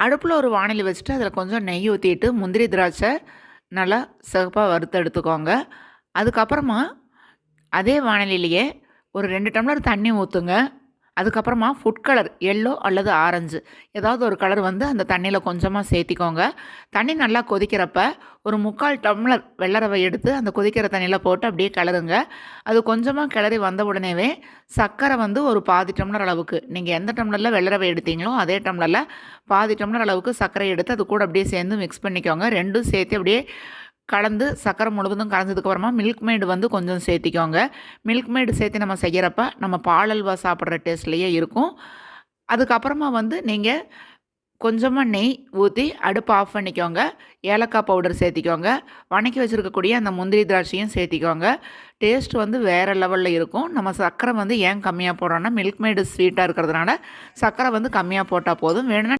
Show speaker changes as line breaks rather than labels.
அடுப்பில் ஒரு வானிலை வச்சுட்டு அதில் கொஞ்சம் நெய் ஊற்றிட்டு முந்திரி திராட்சை நல்லா சிகப்பாக வறுத்து எடுத்துக்கோங்க. அதுக்கப்புறமா அதே வானிலையிலேயே ஒரு ரெண்டு டம்ளர் தண்ணி ஊற்றுங்க அதுக்கப்புறமா ஃபுட் கலர் எல்லோ அல்லது ஆரஞ்சு ஏதாவது ஒரு கலர் வந்து அந்த தண்ணியில் கொஞ்சமாக சேர்த்திக்கோங்க. தண்ணி நல்லா கொதிக்கிறப்ப ஒரு முக்கால் டம்ளர் வெள்ளரவை எடுத்து அந்த கொதிக்கிற தண்ணியில் போட்டு அப்படியே கிளறுங்க அது கொஞ்சமாக கிளறி வந்த உடனேவே சர்க்கரை வந்து ஒரு பாதி டம்ளர் அளவுக்கு. நீங்கள் எந்த டம்ளரில் வெள்ளரவை எடுத்தீங்களோ அதே டம்ளரில் பாதி டம்ளர் அளவுக்கு சர்க்கரை எடுத்து அது கூட அப்படியே சேர்ந்து மிக்ஸ் பண்ணிக்கோங்க. ரெண்டும் சேர்த்து அப்படியே கலந்து சக்கரை முழுவதும் கலந்ததுக்கப்புறமா மில்க் மேடு வந்து கொஞ்சம் சேர்த்திக்கோங்க மில்க் மேடு சேர்த்து நம்ம செய்கிறப்ப நம்ம பால் அல்வா சாப்பிட்ற டேஸ்ட்லேயே இருக்கும். அதுக்கப்புறமா வந்து நீங்கள் கொஞ்சமாக நெய் ஊற்றி அடுப்பு ஆஃப் பண்ணிக்கோங்க ஏலக்காய் பவுடர் சேர்த்திக்கோங்க வணக்கி வச்சுருக்கக்கூடிய அந்த முந்திரி திராட்சையும் சேர்த்திக்கோங்க டேஸ்ட் வந்து வேறு லெவலில் இருக்கும். நம்ம சர்க்கரை வந்து ஏன் கம்மியாக போடுறோன்னா மில்க் மேடு ஸ்வீட்டாக இருக்கிறதுனால சர்க்கரை வந்து கம்மியாக போட்டால் போதும். வேணும்னா